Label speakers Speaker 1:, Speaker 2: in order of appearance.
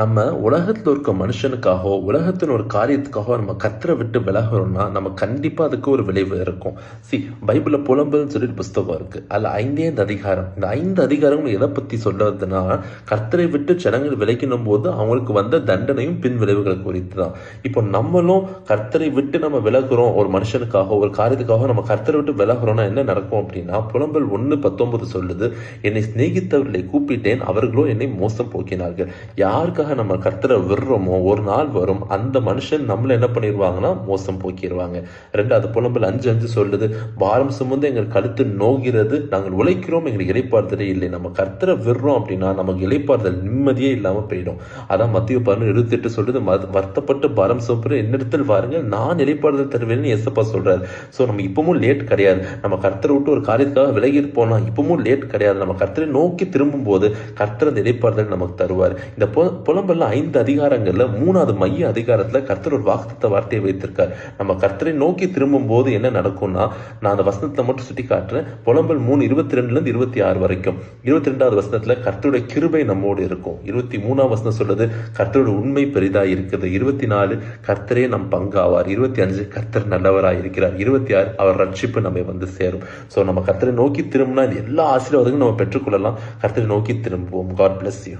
Speaker 1: நம்ம உலகத்தில் இருக்க மனுஷனுக்காகவோ உலகத்தின் ஒரு காரியத்துக்காகவோ நம்ம கத்தரை விட்டு விலகிறோம்னா நம்ம கண்டிப்பாக அதுக்கு ஒரு விளைவு இருக்கும். சி பைபிளில் புலம்புன்னு சொல்லிட்டு புஸ்தகம் இருக்குது அதில் ஐந்தே அதிகாரம். இந்த ஐந்து அதிகாரங்களும் எதை பற்றி சொல்கிறதுனா கர்த்தரை விட்டு ஜனங்கள் விலகினும் போது அவங்களுக்கு வந்த தண்டனையும் பின் விளைவுகள் குறித்து தான் இப்போ நம்மளும் கர்த்தரை விட்டு நம்ம விலகுறோம் ஒரு மனுஷனுக்காக ஒரு காரியத்துக்காக நம்ம கர்த்தரை விட்டு விலகுறோம்னா என்ன நடக்கும் அப்படின்னா புலம்பல் ஒன்று பத்தொன்பது சொல்லுது என்னை சிநேகித்தவர்களை கூப்பிட்டேன் அவர்களோ என்னை மோசம் போக்கினார்கள். யாருக்காக நம்ம கர்த்தரை விடுறோமோ ஒரு நாள் வரும் அந்த மனுஷன் நம்மளை என்ன பண்ணிடுவாங்கன்னா மோசம் போக்கிடுவாங்க ரெண்டாவது புலம்பல் அஞ்சு அஞ்சு சொல்லுது பாரம் சுமந்து எங்கள் கழுத்து நோகிறது நாங்கள் உழைக்கிறோம் எங்களுக்கு இலைப்பாறுதலே இல்லை. நம்ம கர்த்தரை விடுறோம் அப்படின்னா நமக்கு இலைப்பாறுதல் நிம்மதியே இல்லாமல் போயிடும். அதான் மத்திய பதினொன்று இருபத்தெட்டு சொல்லுது வருத்தப்பட்டு பாரம் சுமப்பு என்னிடத்தில் வாருங்கள் நான் இலைப்பாறுதல் தருவேன்னு எசப்பா சொல்றாரு. ஸோ நம்ம இப்பவும் லேட் கிடையாது. நம்ம கர்த்தரை விட்டு ஒரு காரியத்துக்காக விலகி போனா இப்பவும் லேட் கிடையாது. நம்ம கர்த்தரை நோக்கி திரும்பும் போது கர்த்தர் அந்த நமக்கு தருவார். இந்த போ புலம்பல்ல ஐந்து அதிகாரங்களில் மூணாவது மைய அதிகாரத்தில் கர்த்தர் ஒரு வாக்குத்த வார்த்தையை வைத்திருக்கார். நம்ம கர்த்தரை நோக்கி திரும்பும் போது என்ன நடக்கும்னா நான் அந்த வசனத்தை மட்டும் சுட்டி காட்டுறேன் புலம்பல் மூணு இருபத்தி ரெண்டுலேருந்து இருபத்தி ஆறு வரைக்கும். இருபத்தி ரெண்டாவது வசனத்தில் கர்த்தருடைய கிருபை நம்மோடு இருக்கும். இருபத்தி மூணாம் வசனம் சொல்லுது கர்த்தருடைய உண்மை பெரிதாக இருக்குது. இருபத்தி நாலு கர்த்தரே நம் பங்காவார். இருபத்தி அஞ்சு கர்த்தர் நல்லவராக இருக்கிறார். இருபத்தி ஆறு அவர் ரட்சிப்பு நம்மை வந்து சேரும். ஸோ நம்ம கர்த்தரை நோக்கி திரும்பினா எல்லா ஆசீர்வாதங்களும் நம்ம பெற்றுக்கொள்ளலாம். கர்த்தரை நோக்கி திரும்புவோம். God bless you